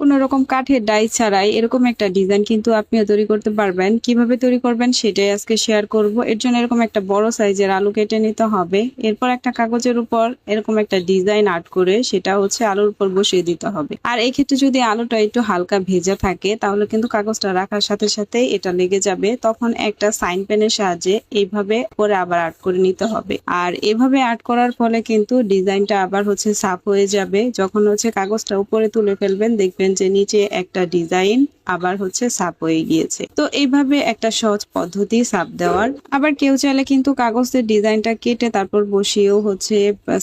কোনো রকম কাঠের ডাই ছাড়াই এরকম একটা ডিজাইন কিন্তু আপনিও তৈরি করতে পারবেন। কীভাবে তৈরি করবেন সেটাই আজকে শেয়ার করব। এর জন্য এরকম একটা বড় সাইজের আলু কেটে নিতে হবে। এরপর একটা কাগজের উপর এরকম একটা ডিজাইন আর্ট করে সেটা হচ্ছে আলুর উপর বসিয়ে দিতে হবে। আর এই ক্ষেত্রে যদি আলুটা একটু হালকা ভেজা থাকে, তাহলে কিন্তু কাগজটা রাখার সাথে সাথে এটা লেগে যাবে। তখন একটা সাইন পেনের সাহায্যে এইভাবে করে আবার আর্ট করে নিতে হবে। আর এভাবে আর্ট করার ফলে কিন্তু ডিজাইনটা আবার হচ্ছে সাফ হয়ে যাবে। যখন হচ্ছে কাগজটা উপরে তুলে ফেলবেন, দেখবেন যে নিচে একটা ডিজাইন আবার হচ্ছে সাপ হয়ে গিয়েছে। তো এইভাবে একটা সহজ পদ্ধতি সাপ দেওয়ার। আবার কেউ চাইলে কিন্তু কাগজের ডিজাইনটা কেটে তারপর বসিয়েও হচ্ছে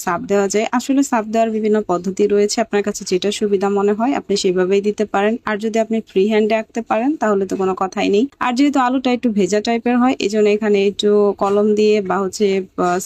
সাপ দেওয়া যায়। আসলে সাপ দেওয়ার বিভিন্ন পদ্ধতি রয়েছে। আপনার কাছে যেটা সুবিধা মনে হয়, আপনি সেভাবেই দিতে পারেন। আর যদি আপনি ফ্রি হ্যান্ডে আঁকতে পারেন, তাহলে তো কোনো কথাই নেই। আর যেহেতু আলুটা একটু ভেজা টাইপের হয় এই জন্য এখানে একটু কলম দিয়ে বা হচ্ছে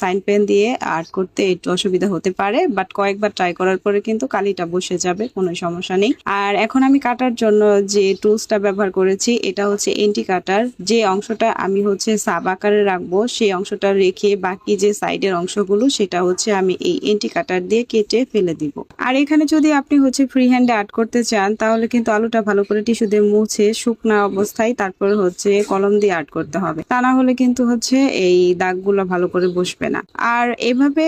সাইন পেন দিয়ে আর্ট করতে একটু অসুবিধা হতে পারে। বাট কয়েকবার ট্রাই করার পরে কিন্তু কালিটা বসে যাবে, কোনো সমস্যা নেই। আর এখন আমি কাটার জন্য যে টুলসটা ব্যবহার করেছি, এটা হচ্ছে এন্টি কাটার যে অংশটা আমি হচ্ছে সাব আকারে রাখব, সেই অংশটা রেখে বাকি যে সাইডের অংশগুলো, সেটা হচ্ছে আমি এই এন্টি কাটার দিয়ে কেটে ফেলে দিব। আর এখানে যদি আপনি হচ্ছে ফ্রি হ্যান্ডে আর্ট করতে চান, তাহলে কিন্তু আলুটা ভালো করে টিস্যু দিয়ে মুছে শুকনা অবস্থায় তারপর হচ্ছে কলম দিয়ে আর্ট করতে হবে। তা না হলে কিন্তু হচ্ছে এই দাগগুলো ভালো করে বসবে না। আর এভাবে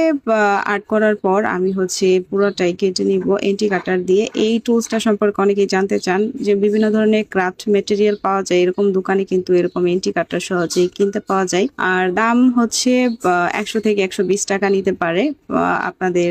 আর্ট করার পর আমি হচ্ছে পুরোটাই কেটে নিব এন্টি কাটার দিয়ে। এই টুলসটা সম্পর্কে অনেকেই জানতে চান যে বিভিন্ন ধরনের ক্রাফট মেটেরিয়াল পাওয়া যায়, এরকম দোকানে কিন্তু এরকম এন্টি কাটার সহজেই কিনতে পাওয়া যায়। আর দাম হচ্ছে একশো থেকে একশো বিশ টাকা নিতে পারে আপনাদের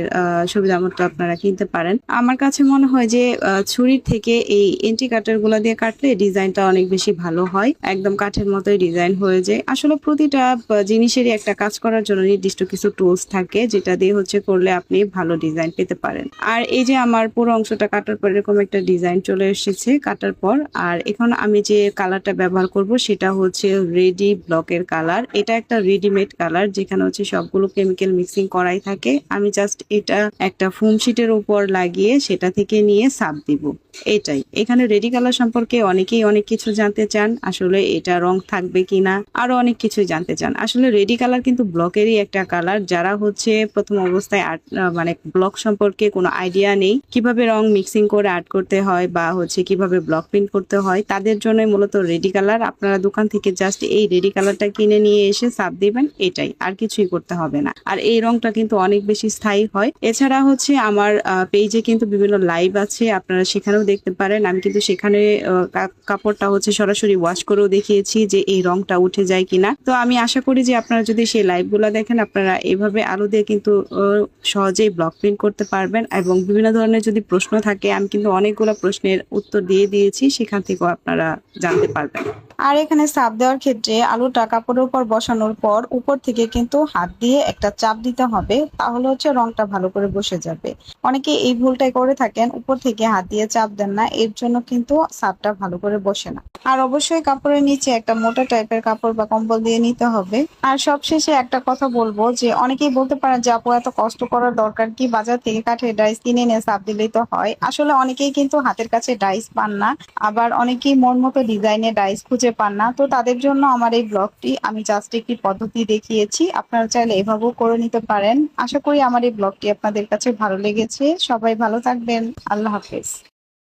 সুবিধা মতো আপনারা কিনতে পারেন। আমার কাছে মনে হয় যে ছুরির থেকে এই এন্টি কাটারগুলা দিয়ে কাটলে ডিজাইনটা অনেক বেশি ভালো হয়। একদম কাঠের মতোই ডিজাইন হয়ে যায়। আসলে প্রতিটা জিনিসেরই একটা কাজ করার জন্য নির্দিষ্ট কিছু টুলস থাকে, যেটা দিয়ে হচ্ছে করলে আপনি ভালো ডিজাইন পেতে পারেন। আর এই যে আমার পুরো অংশটা কাটার পর এরকম একটা ডিজাইন চলে এসেছে, কাটার পর আর এখন আমি যে কালারটা ব্যবহার করব সেটা হচ্ছে রেডি ব্লকের কালার এটা একটা রেডিমেড কালার যেখানে হচ্ছে সবগুলো কেমিক্যাল মিক্সিং করাই থাকে। আমি জাস্ট এটা একটা ফোম শিটের উপর লাগিয়ে সেটা থেকে নিয়ে সাপ দিব। এটাই। এখানে রেডি কালার সম্পর্কে অনেকেই অনেক কিছু জানতে চান, আসলে এটা রং থাকবে কিনা, আরও অনেক কিছু জানতে চান। আসলে রেডি কালার কিন্তু ব্লকেরই একটা কালার যারা হচ্ছে প্রথম অবস্থায় আর্ট মানে ব্লক সম্পর্কে কোনো আইডিয়া নেই, কীভাবে রং মিক্সিং করে আর্ট করতে হয় বা হচ্ছে কীভাবে ব্লক প্রিন্ট করতে হয়, তাদের জন্য মূলত রেডি কালার। আপনারা দোকান থেকে জাস্ট এই রেডি কালারটা কিনে নিয়ে এসে সাপ দিবেন, এটাই। আর কিছুই করতে হবে না। আর এই রংটা কিন্তু অনেক বেশি স্থায়ী হয়। এছাড়া হচ্ছে আমার পেজে কিন্তু বিভিন্ন লাইভ আছে, আপনারা সেখানেও দেখতে পারেন। আমি কিন্তু সেখানে কাপড়টা হচ্ছে সরাসরি ওয়াশ করেও দেখিয়েছি যে এই রংটা উঠে যায় কিনা। তো আমি আশা করি যে আপনারা যদি সেই লাইভগুলো দেখেন, আপনারা এভাবে আলো দিয়ে কিন্তু সহজেই ব্লক প্রিন্ট করতে পারবেন। এবং বিভিন্ন ধরনের যদি প্রশ্ন থাকে, আমি কিন্তু অনেকগুলো প্রশ্নের উত্তর দিয়ে দিয়েছি। সেখান থেকেও আপনারা জানতে পারবেন। আর এখানে চাপ দেওয়ার ক্ষেত্রে আলুটা কাপড়ের উপর বসানোর পর উপর থেকে কিন্তু হাত দিয়ে একটা চাপ দিতে হবে, তাহলে হচ্ছে রংটা ভালো করে বসে যাবে। অনেকে এই ভুলটাই করে থাকেন, উপর থেকে হাত দিয়ে চাপ দেন না, এর জন্য কিন্তু চাপটা ভালো করে বসে না। আর অবশ্যই কাপড়ের নিচে একটা মোটা টাইপের কাপড় বা কম্বল দিয়ে নিতে হবে। আর সবশেষে একটা কথা বলব যে, অনেকেই বলতে পারেন যে, আপু, এত কষ্ট করার দরকার কি? বাজার থেকে কাঠের ডাইস কিনে নিয়ে চাপ দিলেই তো হয়। আসলে অনেকেই কিন্তু হাতের কাছে ডাইস পান না, আবার অনেকেই মন মতো ডিজাইনের ডাইস খুঁজে পান না। তো তাদের জন্য আমার এই ব্লগটি আমি জাস্ট একটি পদ্ধতি দেখিয়েছি। আপনারা চাইলে এভাবেও করে নিতে পারেন। আশা করি আমার এই ব্লগটি আপনাদের কাছে ভালো লেগেছে। সবাই ভালো থাকবেন। আল্লাহ হাফেজ।